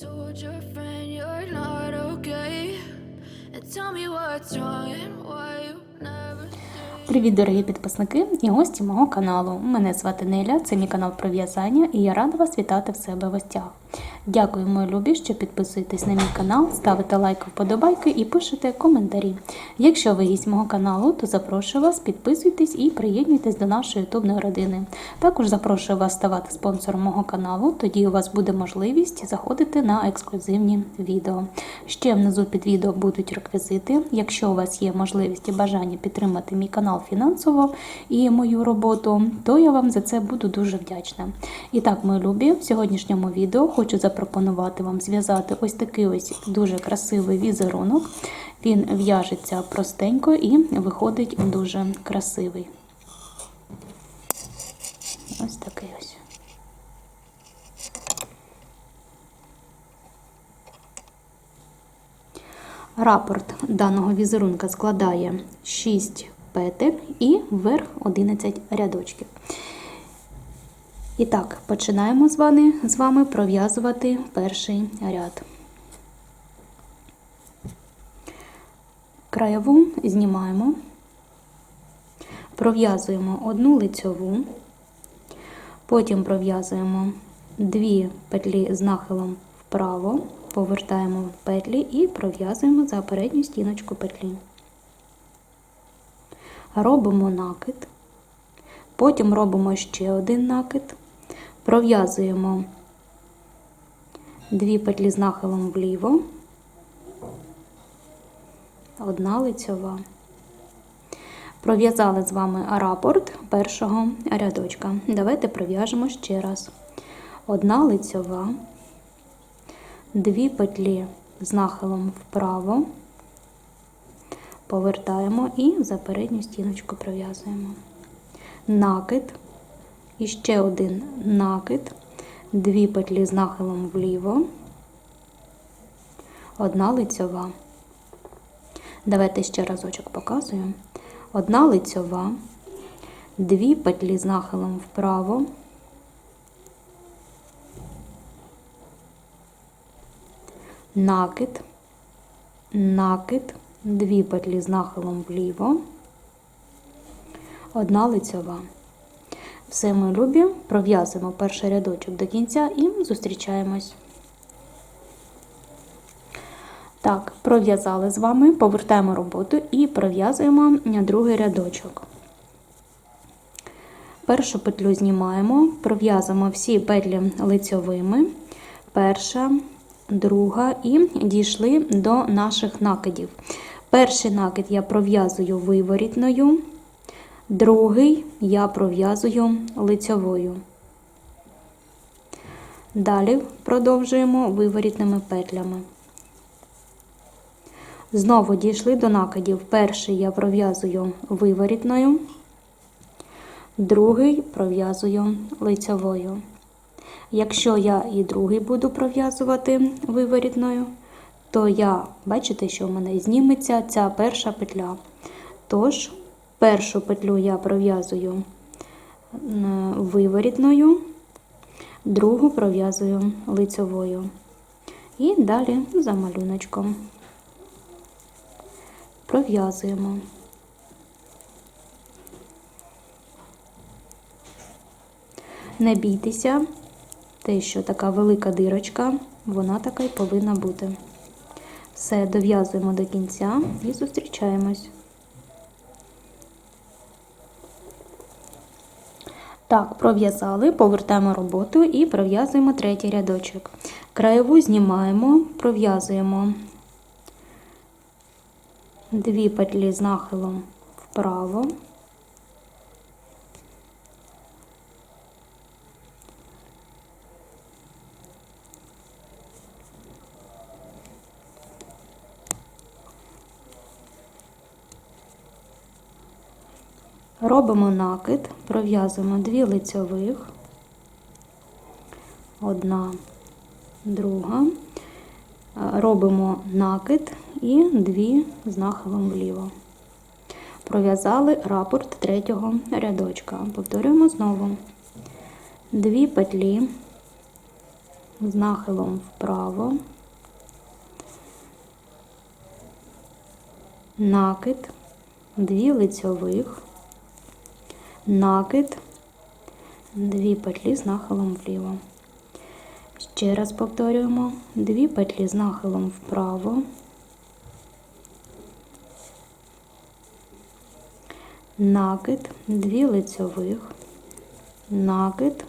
told your friend. Привіт, дорогі підписники і гості мого каналу. Мене звати Неля, це мій канал про в'язання, і я рада вас вітати в себе в гостях. Дякую, мої любі, що підписуєтесь на мій канал, ставите лайк, вподобайки і пишете коментарі. Якщо ви гість мого каналу, то запрошую вас, підписуйтесь і приєднуйтесь до нашої ютубної родини. Також запрошую вас ставати спонсором мого каналу, тоді у вас буде можливість заходити на ексклюзивні відео. Ще внизу під відео будуть реквізити. Якщо у вас є можливість і бажання підтримати мій канал фінансово і мою роботу, то я вам за це буду дуже вдячна. І так, мої любі, в сьогоднішньому відео хочу запропонувати вам зв'язати ось такий ось дуже красивий візерунок. Він в'яжеться простенько і виходить дуже красивий. Ось такий ось. Рапорт даного візерунка складає 6 петель і вверх 11 рядочків. І так, починаємо з вами, з вами пров'язувати перший ряд. Краєву знімаємо, пров'язуємо одну лицьову, потім пров'язуємо дві петлі з нахилом вправо, повертаємо петлі і пров'язуємо за передню стіночку петлі. Робимо накид, потім робимо ще один накид, пров'язуємо дві петлі з нахилом вліво, одна лицьова. Пров'язали з вами рапорт першого рядочка. Давайте пров'яжемо ще раз. Одна лицьова, дві петлі з нахилом вправо, повертаємо і за передню стіночку пров'язуємо. Накид, і ще один накид, дві петлі з нахилом вліво, одна лицьова. Давайте ще разочок показую. Одна лицьова, дві петлі з нахилом вправо, накид, накид, дві петлі з нахилом вліво, одна лицьова. Все ми любі, пров'язуємо перший рядочок до кінця і зустрічаємось. Так, пров'язали з вами, повертаємо роботу і пров'язуємо другий рядочок. Першу петлю знімаємо, пров'язуємо всі петлі лицьовими, перша, друга, і дійшли до наших накидів. Перший накид я пров'язую виворітною, другий я пров'язую лицьовою. Далі продовжуємо виворітними петлями. Знову дійшли до накидів. Перший я пров'язую виворітною, другий пров'язую лицьовою. Якщо я і другий буду пров'язувати виворітною, то я, бачите, що в мене зніметься ця перша петля. Тож, першу петлю я пров'язую виворітною, другу пров'язую лицьовою. І далі за малюночком пров'язуємо. Не бійтеся, те, що така велика дирочка, вона така й повинна бути. Все, дов'язуємо до кінця і зустрічаємось. Так, пров'язали, повертаємо роботу і пров'язуємо третій рядочок. Краєву знімаємо, пров'язуємо дві петлі з нахилом вправо, робимо накид, пров'язуємо дві лицьових, одна, друга, робимо накид і дві з нахилом вліво. Пров'язали рапорт третього рядочка. Повторюємо знову. Дві петлі з нахилом вправо, накид, дві лицьових, накид, дві петлі з нахилом вліво. Ще раз повторюємо, дві петлі з нахилом вправо, накид, дві лицьових, накид,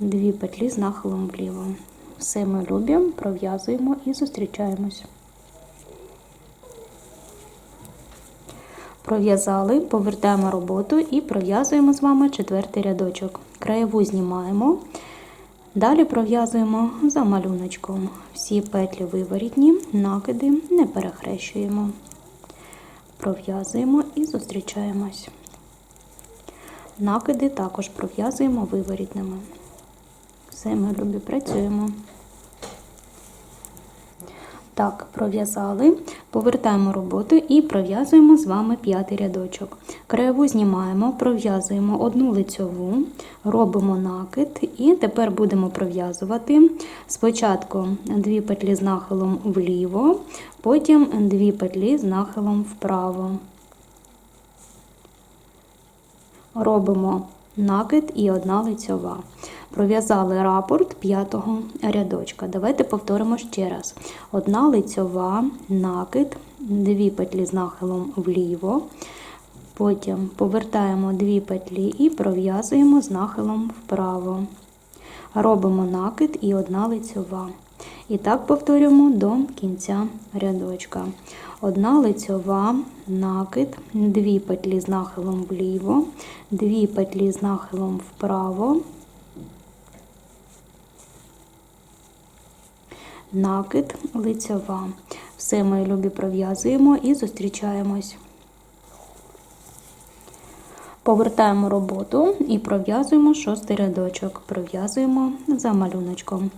дві петлі з нахилом вліво. Все ми любимо, пров'язуємо і зустрічаємось. Пров'язали, повертаємо роботу і пров'язуємо з вами четвертий рядочок. Краєву знімаємо. Далі пров'язуємо за малюночком. Всі петлі виворітні, накиди не перехрещуємо. Пров'язуємо і зустрічаємось. Накиди також пров'язуємо виворітними. Все, ми любі працюємо. Так, пров'язали, повертаємо роботу і пров'язуємо з вами п'ятий рядочок. Краєву знімаємо, пров'язуємо одну лицьову, робимо накид і тепер будемо пров'язувати спочатку дві петлі з нахилом вліво, потім дві петлі з нахилом вправо. Робимо накид і одна лицьова. Пров'язали рапорт п'ятого рядочка. Давайте повторимо ще раз. Одна лицьова, накид, дві петлі з нахилом вліво. Потім повертаємо дві петлі і пров'язуємо з нахилом вправо. Робимо накид і одна лицьова. І так повторюємо до кінця рядочка. Одна лицьова, накид, дві петлі з нахилом вліво, дві петлі з нахилом вправо, накид, лицьова. Все мої любі пров'язуємо і зустрічаємось. Повертаємо роботу і пров'язуємо шостий рядочок. Пров'язуємо за малюночком.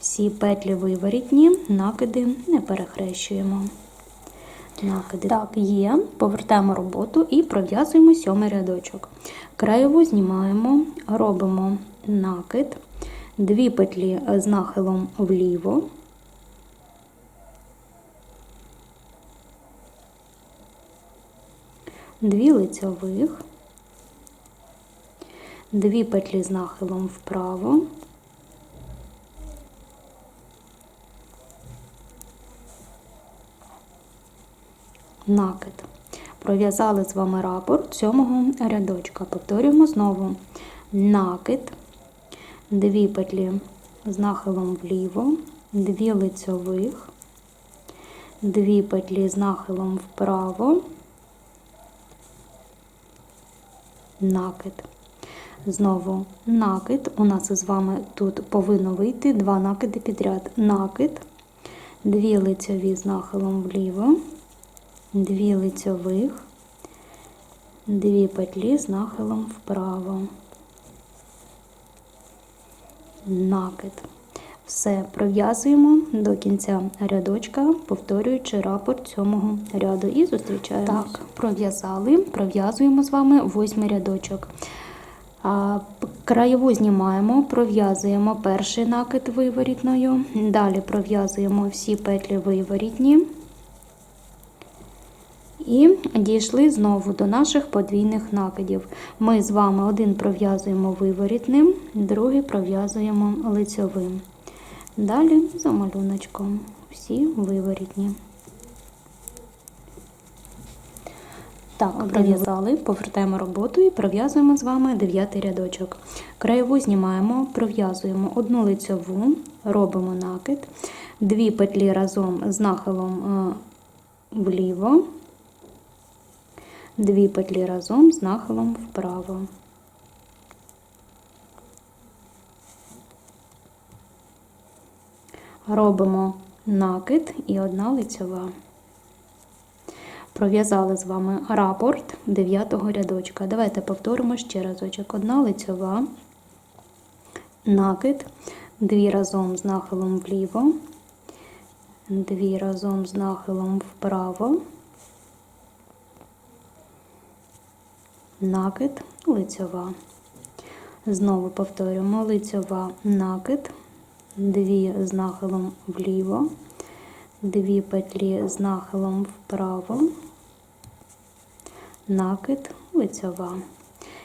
Всі петлі виворітні, накиди не перехрещуємо. Накиди. Так, є. Повертаємо роботу і пров'язуємо сьомий рядочок. Краєву знімаємо, робимо накид, дві петлі з нахилом вліво. Дві лицьових, дві петлі з нахилом вправо, накид. Пров'язали з вами рапорт сьомого рядочка. Повторюємо знову. Накид, дві петлі з нахилом вліво, дві лицьових, дві петлі з нахилом вправо, накид. Знову накид. У нас із вами тут повинно вийти два накиди підряд. Накид, дві лицьові з нахилом вліво, дві лицьових, дві петлі з нахилом вправо. Накид. Все пров'язуємо до кінця рядочка, повторюючи рапорт сьомого ряду і зустрічаємось. Так, пров'язали, пров'язуємо з вами восьмий рядочок. А, Краєву знімаємо, пров'язуємо перший накид виворітною, далі пров'язуємо всі петлі виворітні і дійшли знову до наших подвійних накидів. Ми з вами один пров'язуємо виворітним, другий пров'язуємо лицьовим. Далі за малюночком всі виворітні. Так, пров'язали, повертаємо роботу і пров'язуємо з вами дев'ятий рядочок. Краєву знімаємо, пров'язуємо одну лицьову, робимо накид, дві петлі разом з нахилом е, вліво, дві петлі разом з нахилом вправо. Робимо накид і одна лицьова. Пров'язали з вами рапорт 9 рядочка. Давайте повторимо ще разочок. Одна лицьова, накид, дві разом з нахилом вліво, дві разом з нахилом вправо, накид, лицьова. Знову повторюємо лицьова, накид, дві з нахилом вліво, дві петлі з нахилом вправо, накид, лицьова.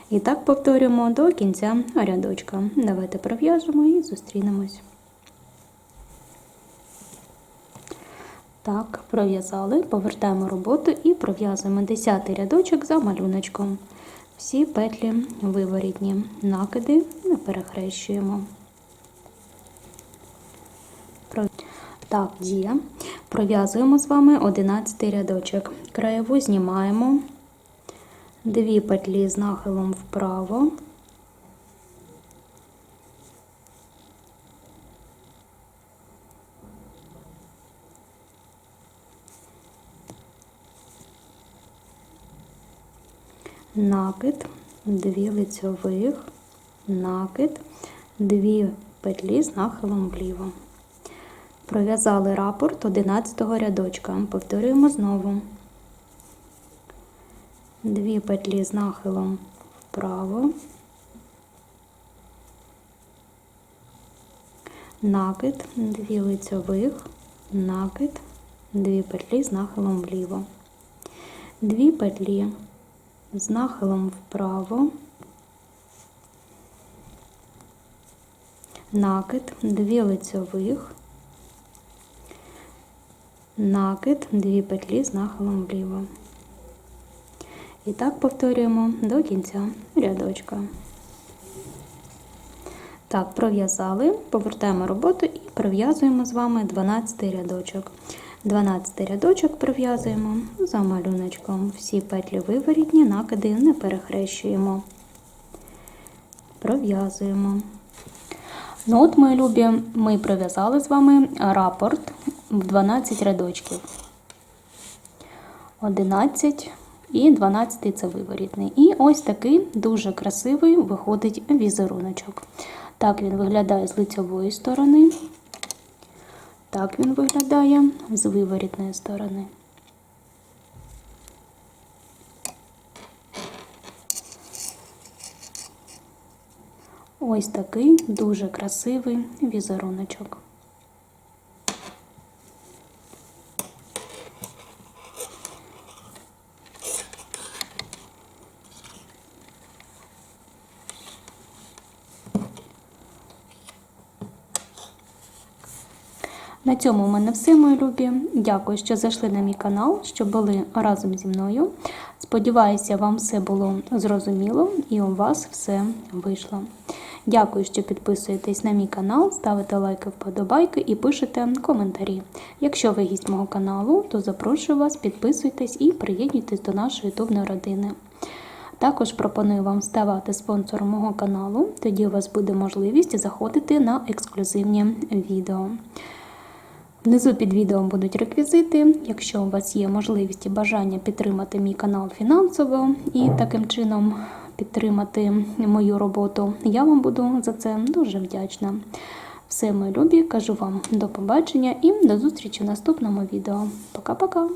І так повторюємо до кінця рядочка. Давайте пров'яжемо і зустрінемось. Так, пров'язали, повертаємо роботу і пров'язуємо 10 рядочок за малюночком. Всі петлі виворітні, накиди перехрещуємо. Про- Так, дія. Пров'язуємо з вами 11 рядочок. Краєву знімаємо, дві петлі з нахилом вправо. накид, дві лицьових, накид, дві петлі з нахилом вліво. Пров'язали рапорт 11 рядочка. Повторюємо знову. Дві петлі з нахилом вправо, накид, дві лицьових, накид, дві петлі з нахилом вліво. Дві петлі з нахилом вправо, накид, дві лицьових, накид, дві петлі з нахилом вліво. І так повторюємо до кінця рядочка. Так, пров'язали, повертаємо роботу і пров'язуємо з вами 12 рядочок. 12 рядочок пров'язуємо за малюночком. Всі петлі виворітні, накиди не перехрещуємо. Пров'язуємо. Ну от, мої любі, ми пров'язали з вами рапорт 12 рядочків. 11 і 12 це виворітний. І ось такий дуже красивий виходить візеруночок. Так він виглядає з лицьової сторони. Так він виглядає з виворітної сторони. Ось такий дуже красивий візеруночок. На цьому у мене все, мої любі. Дякую, що зайшли на мій канал, що були разом зі мною. Сподіваюся, вам все було зрозуміло і у вас все вийшло. Дякую, що підписуєтесь на мій канал, ставите лайки, вподобайки і пишете коментарі. Якщо ви гість мого каналу, то запрошую вас, підписуйтесь і приєднуйтесь до нашої ютубної родини. Також пропоную вам ставати спонсором мого каналу, тоді у вас буде можливість заходити на ексклюзивні відео. Внизу під відео будуть реквізити. Якщо у вас є можливість і бажання підтримати мій канал фінансово і таким чином підтримати мою роботу, я вам буду за це дуже вдячна. Все, мої любі, кажу вам до побачення і до зустрічі в наступному відео. Пока-пока!